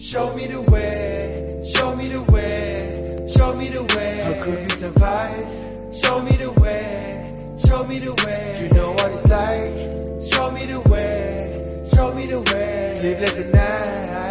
Show me the way, show me the way, show me the way. How could we survive? Show me the way, show me the way. You know what it's like. Show me the way, show me the way. Sleepless at night.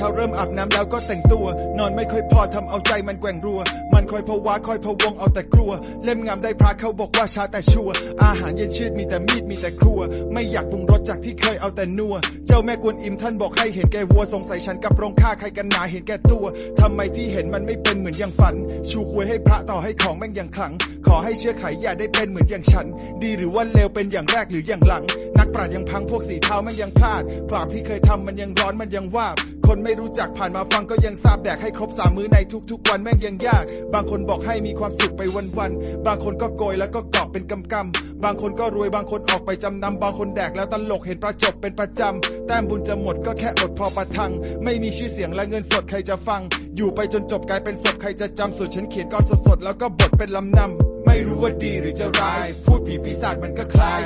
ช้าเริ่มอาบน้ำแล้วก็แต่งตัว นอนไม่ค่อยพอทำเอาใจมันแกว่งรัว มันคอยพะวาคอยพะวงเอาแต่กลัว เล่มงามได้พระเขาบอกว่าช้าแต่ชัว อาหารเย็นชืดมีแต่มีดมีแต่ครัว ไม่อยากปรุงรสจากที่เคยเอาแต่นัว เจ้าแม่กวนอิมท่านบอกให้เห็นแก่วัวสงสัยฉันกับโรงฆ่าใครกันหนาเห็นแก่ตัวทำไมที่เห็นมันไม่เป็นเหมือนอย่างฝัน ชูควยให้พระต่อให้ของแม่งอย่างขลัง ขอให้เชื่อไขอย่าได้เป็นเหมือนอย่างฉัน ดีหรือว่าเลวเป็นอย่างแรกหรืออย่างหลัง นักปราชญ์ยังพังพวกสีเทามันยังพลาดบาปที่เคยทำมันยังร้อนมันยังวาบคนไม่รู้จักผ่านมาฟังก็ยังทราบแดกให้ครบสามมื้อในทุกๆ วันแม่งยังยาก บางคนบอกให้มีความสุขไปวันๆ บางคนก็โกยแล้วก็เกาะเป็นกำกำๆบางคนก็รวยบางคนออกไปจำนำบางคนแดกแล้วตลกเห็นประจบเป็นประจำแต้มบุญจะหมดก็แค่อดพอประทัง ไม่มีชื่อเสียงและเงินสดใครจะฟัง อยู่ไปจนจบกลายเป็นศพใครจะจำส่วนฉันเขียนก็สดๆแล้วก็บทเป็นลำนำไม่รู้ว่าดีหรือจะร้าย พูดผีปีศาจมันก็คลาย